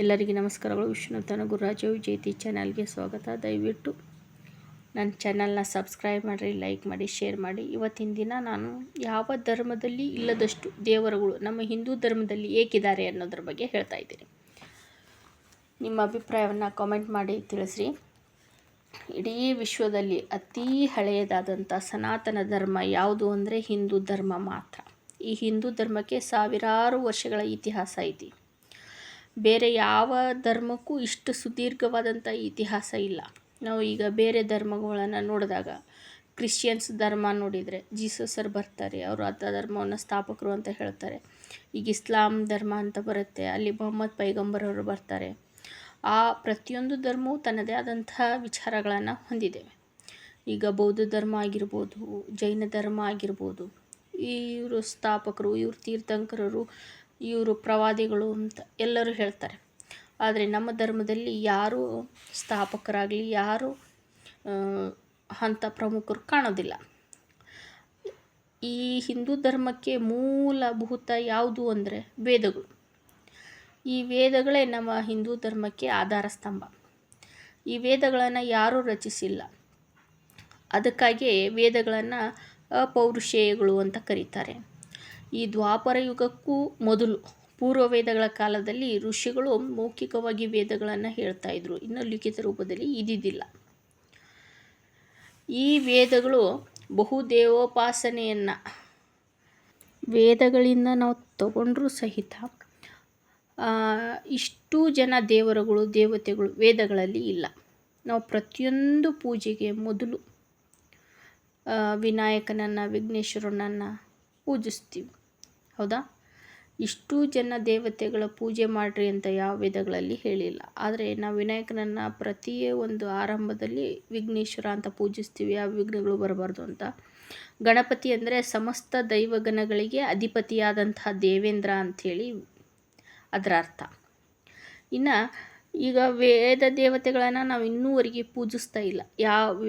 ಎಲ್ಲರಿಗೆ ನಮಸ್ಕಾರಗಳು. ವಿಷ್ಣುತನ ಗುರುರಾಜ ವಿಜಯತಿ ಚಾನಲ್ಗೆ ಸ್ವಾಗತ. ದಯವಿಟ್ಟು ನನ್ನ ಚಾನಲ್ನ ಸಬ್ಸ್ಕ್ರೈಬ್ ಮಾಡಿರಿ, ಲೈಕ್ ಮಾಡಿ, ಶೇರ್ ಮಾಡಿ. ಇವತ್ತಿನ ದಿನ ನಾನು ಯಾವ ಧರ್ಮದಲ್ಲಿ ಇಲ್ಲದಷ್ಟು ದೇವರುಗಳು ನಮ್ಮ ಹಿಂದೂ ಧರ್ಮದಲ್ಲಿ ಏಕಿದ್ದಾರೆ ಅನ್ನೋದ್ರ ಬಗ್ಗೆ ಹೇಳ್ತಾ ಇದ್ದೀನಿ. ನಿಮ್ಮ ಅಭಿಪ್ರಾಯವನ್ನು ಕಾಮೆಂಟ್ ಮಾಡಿ ತಿಳಿಸ್ರಿ. ಇಡೀ ವಿಶ್ವದಲ್ಲಿ ಅತೀ ಹಳೆಯದಾದಂಥ ಸನಾತನ ಧರ್ಮ ಯಾವುದು ಅಂದರೆ ಹಿಂದೂ ಧರ್ಮ ಮಾತ್ರ. ಈ ಹಿಂದೂ ಧರ್ಮಕ್ಕೆ ಸಾವಿರಾರು ವರ್ಷಗಳ ಇತಿಹಾಸ ಐತಿ ಬೇರೆ ಯಾವ ಧರ್ಮಕ್ಕೂ ಇಷ್ಟು ಸುದೀರ್ಘವಾದಂಥ ಇತಿಹಾಸ ಇಲ್ಲ. ನಾವು ಈಗ ಬೇರೆ ಧರ್ಮಗಳನ್ನು ನೋಡಿದಾಗ ಕ್ರಿಶ್ಚಿಯನ್ಸ್ ಧರ್ಮ ನೋಡಿದರೆ ಜೀಸಸರು ಬರ್ತಾರೆ, ಅವರು ಅರ್ಧ ಧರ್ಮವನ್ನು ಸ್ಥಾಪಕರು ಅಂತ ಹೇಳ್ತಾರೆ. ಈಗ ಇಸ್ಲಾಂ ಧರ್ಮ ಅಂತ ಬರುತ್ತೆ, ಅಲ್ಲಿ ಮೊಹಮ್ಮದ್ ಪೈಗಂಬರ್ ಅವರು ಬರ್ತಾರೆ. ಆ ಪ್ರತಿಯೊಂದು ಧರ್ಮವು ತನ್ನದೇ ಆದಂತಹ ವಿಚಾರಗಳನ್ನು ಹೊಂದಿದೆ. ಈಗ ಬೌದ್ಧ ಧರ್ಮ ಆಗಿರ್ಬೋದು, ಜೈನ ಧರ್ಮ ಆಗಿರ್ಬೋದು, ಇವರು ಸ್ಥಾಪಕರು, ಇವರು ತೀರ್ಥಂಕರರು ಇವರು ಪ್ರವಾದಿಗಳು ಅಂತ ಎಲ್ಲರೂ ಹೇಳ್ತಾರೆ. ಆದರೆ ನಮ್ಮ ಧರ್ಮದಲ್ಲಿ ಯಾರೂ ಸ್ಥಾಪಕರಾಗಲಿ, ಯಾರು ಅಂಥ ಪ್ರಮುಖರು ಕಾಣೋದಿಲ್ಲ. ಈ ಹಿಂದೂ ಧರ್ಮಕ್ಕೆ ಮೂಲಭೂತ ಯಾವುದು ಅಂದರೆ ವೇದಗಳು. ಈ ವೇದಗಳೇ ನಮ್ಮ ಹಿಂದೂ ಧರ್ಮಕ್ಕೆ ಆಧಾರ ಸ್ತಂಭ. ಈ ವೇದಗಳನ್ನು ಯಾರೂ ರಚಿಸಿಲ್ಲ. ಅದಕ್ಕಾಗಿಯೇ ವೇದಗಳನ್ನು ಅಪೌರುಷೇಯಗಳು ಅಂತ ಕರೀತಾರೆ. ಈ ದ್ವಾಪರ ಯುಗಕ್ಕೂ ಮೊದಲು ಪೂರ್ವ ವೇದಗಳ ಕಾಲದಲ್ಲಿ ಋಷಿಗಳು ಮೌಖಿಕವಾಗಿ ವೇದಗಳನ್ನು ಹೇಳ್ತಾ ಇದ್ರು. ಇನ್ನು ಲಿಖಿತ ರೂಪದಲ್ಲಿ ಇದ್ದಿದ್ದಿಲ್ಲ. ಈ ವೇದಗಳು ಬಹುದೇವೋಪಾಸನೆಯನ್ನು ವೇದಗಳಿಂದ ನಾವು ತಗೊಂಡ್ರೂ ಸಹಿತ ಇಷ್ಟು ಜನ ದೇವರುಗಳು, ದೇವತೆಗಳು ವೇದಗಳಲ್ಲಿ ಇಲ್ಲ. ನಾವು ಪ್ರತಿಯೊಂದು ಪೂಜೆಗೆ ಮೊದಲು ವಿನಾಯಕನನ್ನು, ವಿಘ್ನೇಶ್ವರನನ್ನು ಪೂಜಿಸ್ತೀವಿ. ಹೌದಾ? ಇಷ್ಟು ಜನ ದೇವತೆಗಳ ಪೂಜೆ ಮಾಡಿರಿ ಅಂತ ಯಾವ ವೇದಗಳಲ್ಲಿ ಹೇಳಿಲ್ಲ. ಆದರೆ ನಾವು ವಿನಾಯಕನನ್ನು ಪ್ರತಿಯೇ ಒಂದು ಆರಂಭದಲ್ಲಿ ವಿಘ್ನೇಶ್ವರ ಅಂತ ಪೂಜಿಸ್ತೀವಿ ಯಾವ ವಿಘ್ನಗಳು ಬರಬಾರ್ದು ಅಂತ. ಗಣಪತಿ ಅಂದರೆ ಸಮಸ್ತ ದೈವಗಣಗಳಿಗೆ ಅಧಿಪತಿಯಾದಂತಹ ದೇವೇಂದ್ರ ಅಂಥೇಳಿ ಅದರ ಅರ್ಥ. ಇನ್ನು ಈಗ ವೇದ ದೇವತೆಗಳನ್ನು ನಾವು ಇನ್ನೂವರೆಗೆ ಪೂಜಿಸ್ತಾ ಇಲ್ಲ. ಯಾವ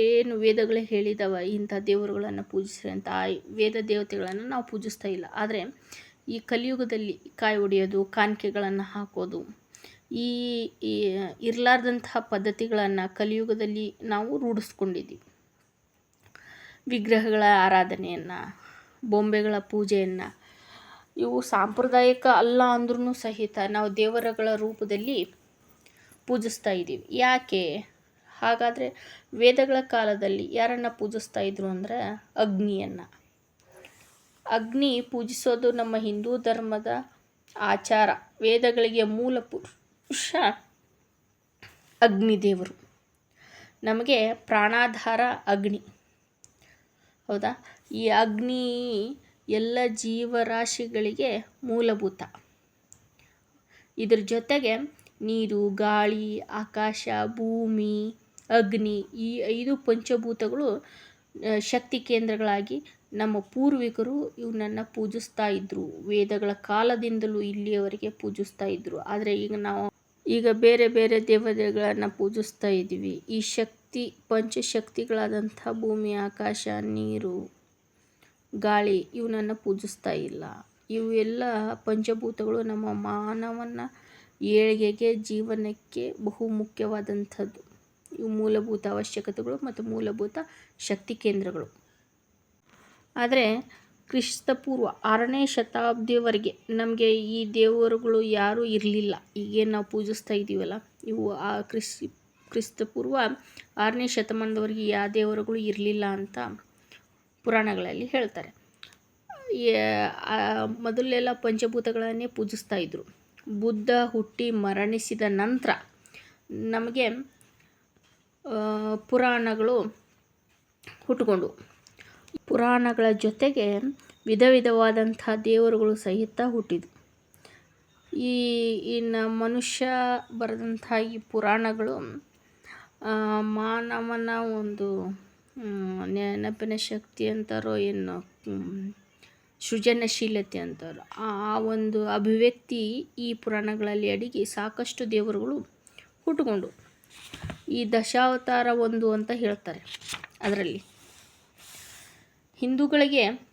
ಏನು ವೇದಗಳೇ ಹೇಳಿದವ ಇಂಥ ದೇವರುಗಳನ್ನು ಪೂಜಿಸ್ರಿ ಅಂತ ಆ ವೇದ ದೇವತೆಗಳನ್ನು ನಾವು ಪೂಜಿಸ್ತಾ ಇಲ್ಲ. ಆದರೆ ಈ ಕಲಿಯುಗದಲ್ಲಿ ಕಾಯಿ ಹೊಡೆಯೋದು ಕಾಣಿಕೆಗಳನ್ನು ಹಾಕೋದು, ಈ ಇರಲಾರ್ದಂತಹ ಪದ್ಧತಿಗಳನ್ನು ಕಲಿಯುಗದಲ್ಲಿ ನಾವು ರೂಢಿಸ್ಕೊಂಡಿದ್ದೀವಿ ವಿಗ್ರಹಗಳ ಆರಾಧನೆಯನ್ನು, ಬೊಂಬೆಗಳ ಪೂಜೆಯನ್ನು, ಇವು ಸಾಂಪ್ರದಾಯಿಕ ಅಲ್ಲ ಅಂದ್ರೂ ಸಹಿತ ನಾವು ದೇವರುಗಳ ರೂಪದಲ್ಲಿ ಪೂಜಿಸ್ತಾ ಇದ್ದೀವಿ. ಯಾಕೆ? ಹಾಗಾದರೆ ವೇದಗಳ ಕಾಲದಲ್ಲಿ ಯಾರನ್ನು ಪೂಜಿಸ್ತಾ ಇದ್ರು ಅಂದರೆ ಅಗ್ನಿಯನ್ನು. ಅಗ್ನಿ ಪೂಜಿಸೋದು ನಮ್ಮ ಹಿಂದೂ ಧರ್ಮದ ಆಚಾರ. ವೇದಗಳಿಗೆ ಮೂಲ ಪುರುಷ ಅಗ್ನಿದೇವರು ನಮಗೆ ಪ್ರಾಣಾಧಾರ ಅಗ್ನಿ. ಹೌದಾ? ಈ ಅಗ್ನಿ ಎಲ್ಲ ಜೀವರಾಶಿಗಳಿಗೆ ಮೂಲಭೂತ. ಇದ್ರ ಜೊತೆಗೆ ನೀರು, ಗಾಳಿ, ಆಕಾಶ, ಭೂಮಿ, ಅಗ್ನಿ ಈ ಐದು ಪಂಚಭೂತಗಳು ಶಕ್ತಿ ಕೇಂದ್ರಗಳಾಗಿ ನಮ್ಮ ಪೂರ್ವಿಕರು ಇವನನ್ನು ಪೂಜಿಸ್ತಾ ಇದ್ದರು ವೇದಗಳ ಕಾಲದಿಂದಲೂ ಇಲ್ಲಿಯವರೆಗೆ ಪೂಜಿಸ್ತಾ ಇದ್ದರು ಆದರೆ ಈಗ ನಾವು ಈಗ ಬೇರೆ ಬೇರೆ ದೇವತೆಗಳನ್ನು ಪೂಜಿಸ್ತಾ ಇದ್ದೀವಿ. ಈ ಶಕ್ತಿ ಪಂಚಶಕ್ತಿಗಳಾದಂಥ ಭೂಮಿ, ಆಕಾಶ, ನೀರು, ಗಾಳಿ ಇವನನ್ನು ಪೂಜಿಸ್ತಾ ಇಲ್ಲ. ಇವು ಎಲ್ಲ ಪಂಚಭೂತಗಳು ನಮ್ಮ ಮಾನವನ ಏಳಿಗೆಗೆ ಜೀವನಕ್ಕೆ ಬಹು ಮುಖ್ಯವಾದಂಥದ್ದು. ಇವು ಮೂಲಭೂತ ಅವಶ್ಯಕತೆಗಳು ಮತ್ತು ಮೂಲಭೂತ ಶಕ್ತಿ ಕೇಂದ್ರಗಳು. ಆದರೆ ಕ್ರಿಸ್ತಪೂರ್ವ ಆರನೇ ಶತಾಬ್ದಿಯವರೆಗೆ ನಮಗೆ ಈ ದೇವರುಗಳು ಯಾರೂ ಇರಲಿಲ್ಲ. ಈಗೇನು ನಾವು ಪೂಜಿಸ್ತಾ ಇದ್ದೀವಲ್ಲ, ಇವು ಆ ಕ್ರಿಸ್ ಕ್ರಿಸ್ತಪೂರ್ವ ಆರನೇ ಶತಮಾನದವರೆಗೆ ಯಾವ ದೇವರುಗಳು ಇರಲಿಲ್ಲ ಅಂತ ಪುರಾಣಗಳಲ್ಲಿ ಹೇಳ್ತಾರೆ. ಮೊದಲೆಲ್ಲ ಪಂಚಭೂತಗಳನ್ನೇ ಪೂಜಿಸ್ತಾ ಇದ್ದರು ಬುದ್ಧ ಹುಟ್ಟಿ ಮರಣಿಸಿದ ನಂತರ ನಮಗೆ ಪುರಾಣಗಳು ಹುಟ್ಟುಕೊಂಡು. ಪುರಾಣಗಳ ಜೊತೆಗೆ ವಿಧ ವಿಧವಾದಂಥ ದೇವರುಗಳು ಸಹಿತ ಹುಟ್ಟಿದ್ವು. ಈ ಇನ್ನು ಮನುಷ್ಯ ಬರೆದಂಥ ಈ ಪುರಾಣಗಳು ಮಾನವನ ಒಂದು ನೆನಪಿನ ಶಕ್ತಿ ಅಂತಾರೋ ಏನು ಸೃಜನಶೀಲತೆ ಅಂತವ್ರು ಆ ಒಂದು ಅಭಿವ್ಯಕ್ತಿ ಈ ಪುರಾಣಗಳಲ್ಲಿ ಅಡಗಿ ಸಾಕಷ್ಟು ದೇವರುಗಳು ಹುಟ್ಟುಕೊಂಡು ಈ ದಶಾವತಾರ ಒಂದು ಅಂತ ಹೇಳ್ತಾರೆ. ಅದರಲ್ಲಿ ಹಿಂದೂಗಳಿಗೆ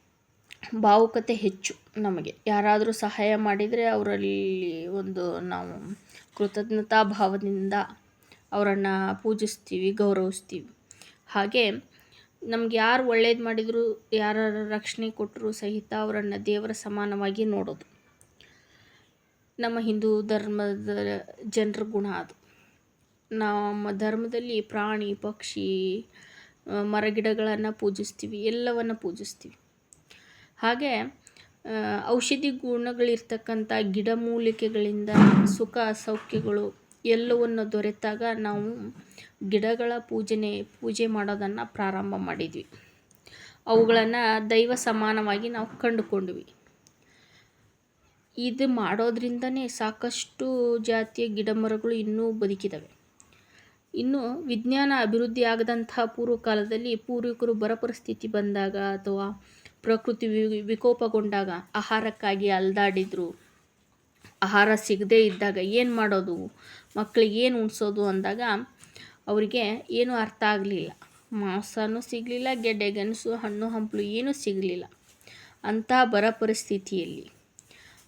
ಭಾವುಕತೆ ಹೆಚ್ಚು ನಮಗೆ. ಯಾರಾದರೂ ಸಹಾಯ ಮಾಡಿದರೆ ಅವರಲ್ಲಿ ಒಂದು ನಾವು ಕೃತಜ್ಞತಾ ಭಾವದಿಂದ ಅವರನ್ನು ಪೂಜಿಸ್ತೀವಿ, ಗೌರವಿಸ್ತೀವಿ. ಹಾಗೆ ನಮ್ಗೆ ಯಾರು ಒಳ್ಳೇದು ಮಾಡಿದರೂ ಯಾರ ರಕ್ಷಣೆ ಕೊಟ್ಟರು ಸಹಿತ ಅವರನ್ನು ದೇವರ ಸಮಾನವಾಗಿ ನೋಡೋದು. ನಮ್ಮ ಹಿಂದೂ ಧರ್ಮದ ಜನರ ಗುಣ ಅದು. ನಮ್ಮ ಧರ್ಮದಲ್ಲಿ ಪ್ರಾಣಿ, ಪಕ್ಷಿ ಮರಗಿಡಗಳನ್ನು ಪೂಜಿಸ್ತೀವಿ, ಎಲ್ಲವನ್ನು ಪೂಜಿಸ್ತೀವಿ. ಹಾಗೆ ಔಷಧಿ ಗುಣಗಳಿರ್ತಕ್ಕಂಥ ಗಿಡಮೂಲಿಕೆಗಳಿಂದ ಸುಖ, ಸೌಖ್ಯಗಳು ಎಲ್ಲವನ್ನು ದೊರೆತಾಗ ನಾವು ಗಿಡಗಳ ಪೂಜನೆ, ಪೂಜೆ ಮಾಡೋದನ್ನು ಪ್ರಾರಂಭ ಮಾಡಿದ್ವಿ. ಅವುಗಳನ್ನು ದೈವ ಸಮಾನವಾಗಿ ನಾವು ಕಂಡುಕೊಂಡ್ವಿ. ಇದು ಮಾಡೋದ್ರಿಂದನೇ ಸಾಕಷ್ಟು ಜಾತಿಯ ಗಿಡಮರಗಳು ಇನ್ನೂ ಬದುಕಿದವೆ. ಇನ್ನು ವಿಜ್ಞಾನ ಅಭಿವೃದ್ಧಿ ಆಗದಂತಹ ಪೂರ್ವಕಾಲದಲ್ಲಿ ಪೂರ್ವಿಕರು ಬರ ಪರಿಸ್ಥಿತಿ ಬಂದಾಗ ಅಥವಾ ಪ್ರಕೃತಿ ವಿಕೋಪಗೊಂಡಾಗ ಆಹಾರಕ್ಕಾಗಿ ಅಲ್ದಾಡಿದ್ರು ಆಹಾರ ಸಿಗದೇ ಇದ್ದಾಗ ಏನು ಮಾಡೋದು? ಮಕ್ಕಳಿಗೆ ಏನು ಉಣಿಸೋದು ಅಂದಾಗ ಅವರಿಗೆ ಏನೂ ಅರ್ಥ ಆಗಲಿಲ್ಲ. ಮಾಂಸನೂ ಸಿಗಲಿಲ್ಲ, ಗೆಡ್ಡೆ ಗೆಣಸು ಹಣ್ಣು, ಹಂಪಲು ಏನೂ ಸಿಗಲಿಲ್ಲ ಅಂತ ಬರ ಪರಿಸ್ಥಿತಿಯಲ್ಲಿ.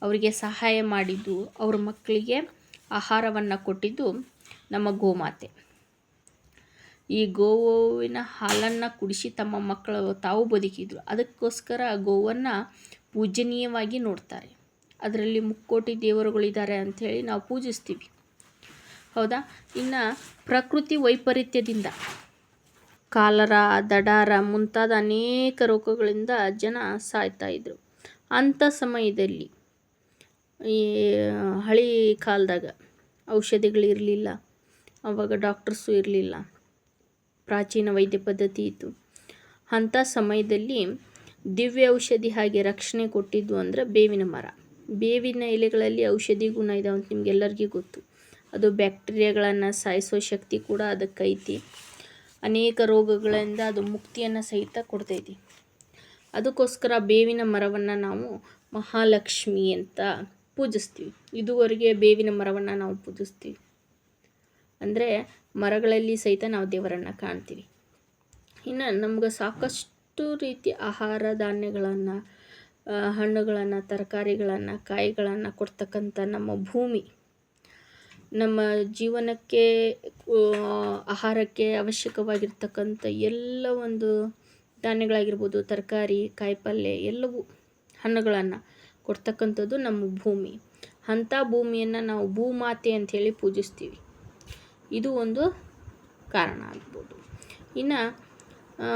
ಅವರಿಗೆ ಸಹಾಯ ಮಾಡಿದ್ದು ಅವ್ರ ಮಕ್ಕಳಿಗೆ ಆಹಾರವನ್ನು ಕೊಟ್ಟಿದ್ದು ನಮ್ಮ ಗೋಮಾತೆ. ಈ ಗೋವಿನ ಹಾಲನ್ನು ಕುಡಿಸಿ ತಮ್ಮ ಮಕ್ಕಳು ತಾವು ಬದುಕಿದ್ರು. ಅದಕ್ಕೋಸ್ಕರ ಗೋವನ್ನು ಪೂಜನೀಯವಾಗಿ ನೋಡ್ತಾರೆ. ಅದರಲ್ಲಿ ಮುಕ್ಕೋಟಿ ದೇವರುಗಳಿದ್ದಾರೆ ಅಂಥೇಳಿ ನಾವು ಪೂಜಿಸ್ತೀವಿ. ಹೌದಾ? ಇನ್ನು ಪ್ರಕೃತಿ ವೈಪರೀತ್ಯದಿಂದ ಕಾಲರ, ದಡಾರ ಮುಂತಾದ ಅನೇಕ ರೋಗಗಳಿಂದ ಜನ ಸಾಯ್ತಾ ಇದ್ರು. ಅಂಥ ಸಮಯದಲ್ಲಿ ಈ ಹಳಿ ಕಾಲದಾಗ ಔಷಧಿಗಳಿರಲಿಲ್ಲ ಅವಾಗ ಡಾಕ್ಟರ್ಸು ಇರಲಿಲ್ಲ, ಪ್ರಾಚೀನ ವೈದ್ಯ ಪದ್ಧತಿ ಇತ್ತು. ಅಂಥ ಸಮಯದಲ್ಲಿ ದಿವ್ಯ ಔಷಧಿ ಹಾಗೆ ರಕ್ಷಣೆ ಕೊಟ್ಟಿದ್ದು ಅಂದರೆ ಬೇವಿನ ಮರ. ಬೇವಿನ ಎಲೆಗಳಲ್ಲಿ ಔಷಧಿ ಗುಣ ಇದಾವೆ ಅಂತ ನಿಮ್ಗೆಲ್ಲರಿಗೂ ಗೊತ್ತು. ಅದು ಬ್ಯಾಕ್ಟೀರಿಯಾಗಳನ್ನು ಸಾಯಿಸೋ ಶಕ್ತಿ ಕೂಡ ಅದಕ್ಕೈತಿ. ಅನೇಕ ರೋಗಗಳಿಂದ ಅದು ಮುಕ್ತಿಯನ್ನು ಸಹಿತ ಕೊಡ್ತೈತಿ. ಅದಕ್ಕೋಸ್ಕರ ಬೇವಿನ ಮರವನ್ನು ನಾವು ಮಹಾಲಕ್ಷ್ಮಿ ಅಂತ ಪೂಜಿಸ್ತೀವಿ. ಇದುವರೆಗೆ ಬೇವಿನ ಮರವನ್ನು ನಾವು ಪೂಜಿಸ್ತೀವಿ. ಅಂದರೆ ಮರಗಳಲ್ಲಿ ಸಹಿತ ನಾವು ದೇವರನ್ನು ಕಾಣ್ತೀವಿ. ಇನ್ನು ನಮ್ಗೆ ಸಾಕಷ್ಟು ರೀತಿ ಆಹಾರ ಧಾನ್ಯಗಳನ್ನು ಹಣ್ಣುಗಳನ್ನು, ತರಕಾರಿಗಳನ್ನು, ಕಾಯಿಗಳನ್ನು ಕೊಡ್ತಕ್ಕಂಥ ನಮ್ಮ ಭೂಮಿ. ನಮ್ಮ ಜೀವನಕ್ಕೆ ಆಹಾರಕ್ಕೆ ಅವಶ್ಯಕವಾಗಿರ್ತಕ್ಕಂಥ ಎಲ್ಲ ಒಂದು ಧಾನ್ಯಗಳಾಗಿರ್ಬೋದು, ತರಕಾರಿ ಕಾಯಿಪಲ್ಯ ಎಲ್ಲವೂ ಹಣ್ಣುಗಳನ್ನು ಕೊಡ್ತಕ್ಕಂಥದ್ದು ನಮ್ಮ ಭೂಮಿ. ಅಂಥ ಭೂಮಿಯನ್ನು ನಾವು ಭೂಮಾತೆ ಅಂಥೇಳಿ ಪೂಜಿಸ್ತೀವಿ. ಇದು ಒಂದು ಕಾರಣ ಆಗ್ಬೋದು. ಇನ್ನು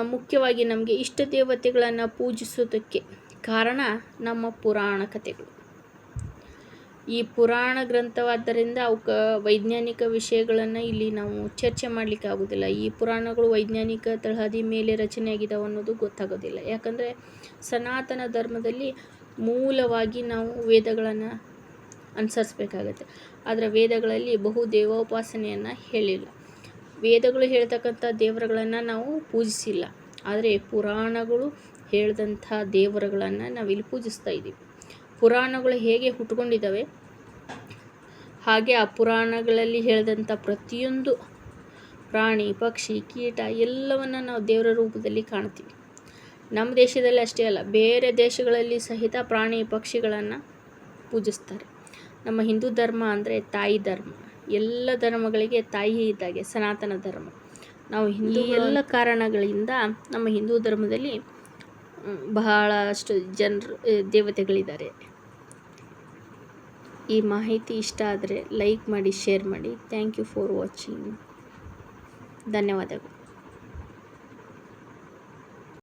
ಮುಖ್ಯವಾಗಿ ನಮಗೆ ಇಷ್ಟ ದೇವತೆಗಳನ್ನು ಪೂಜಿಸೋದಕ್ಕೆ ಕಾರಣ ನಮ್ಮ ಪುರಾಣ ಕಥೆಗಳು. ಈ ಪುರಾಣ ಗ್ರಂಥವಾದ್ದರಿಂದ ಅವಕ್ಕೆ ವೈಜ್ಞಾನಿಕ ವಿಷಯಗಳನ್ನು ಇಲ್ಲಿ ನಾವು ಚರ್ಚೆ ಮಾಡಲಿಕ್ಕೆ ಆಗೋದಿಲ್ಲ. ಈ ಪುರಾಣಗಳು ವೈಜ್ಞಾನಿಕ ತಳಹದಿ ಮೇಲೆ ರಚನೆ ಆಗಿದಾವೆ ಅನ್ನೋದು ಗೊತ್ತಾಗೋದಿಲ್ಲ. ಯಾಕಂದರೆ ಸನಾತನ ಧರ್ಮದಲ್ಲಿ ಮೂಲವಾಗಿ ನಾವು ವೇದಗಳನ್ನು ಅನುಸರಿಸ್ಬೇಕಾಗತ್ತೆ. ಆದರೆ ವೇದಗಳಲ್ಲಿ ಬಹು ದೇವೋಪಾಸನೆಯನ್ನು ಹೇಳಿಲ್ಲ. ವೇದಗಳು ಹೇಳ್ತಕ್ಕಂಥ ದೇವರುಗಳನ್ನು ನಾವು ಪೂಜಿಸಿಲ್ಲ. ಆದರೆ ಪುರಾಣಗಳು ಹೇಳಿದಂಥ ದೇವರುಗಳನ್ನು ನಾವಿಲ್ಲಿ ಪೂಜಿಸ್ತಾ ಇದ್ದೀವಿ. ಪುರಾಣಗಳು ಹೇಗೆ ಹುಟ್ಕೊಂಡಿದ್ದಾವೆ? ಹಾಗೆ ಆ ಪುರಾಣಗಳಲ್ಲಿ ಹೇಳಿದಂಥ ಪ್ರತಿಯೊಂದು ಪ್ರಾಣಿ ಪಕ್ಷಿ ಕೀಟ ಎಲ್ಲವನ್ನು ನಾವು ದೇವರ ರೂಪದಲ್ಲಿ ಕಾಣ್ತೀವಿ. ನಮ್ಮ ದೇಶದಲ್ಲಿ ಅಷ್ಟೇ ಅಲ್ಲ ಬೇರೆ ದೇಶಗಳಲ್ಲಿ ಸಹಿತ ಪ್ರಾಣಿ ಪಕ್ಷಿಗಳನ್ನು ಪೂಜಿಸ್ತಾರೆ. ನಮ್ಮ ಹಿಂದೂ ಧರ್ಮ ಅಂದರೆ ತಾಯಿ ಧರ್ಮ. ಎಲ್ಲ ಧರ್ಮಗಳಿಗೆ ತಾಯಿ ಇದ್ದಾಗೆ ಸನಾತನ ಧರ್ಮ. ನಾವು ಹಿಂದೂ ಎಲ್ಲ ಕಾರಣಗಳಿಂದ ನಮ್ಮ ಹಿಂದೂ ಧರ್ಮದಲ್ಲಿ ಬಹಳಷ್ಟು ಜನರು ದೇವತೆಗಳಿದ್ದಾರೆ. ಈ ಮಾಹಿತಿ ಇಷ್ಟ ಆದರೆ ಲೈಕ್ ಮಾಡಿ ಶೇರ್ ಮಾಡಿ. ಥ್ಯಾಂಕ್ ಯು ಫಾರ್ ವಾಚಿಂಗ್ ಧನ್ಯವಾದಗಳು.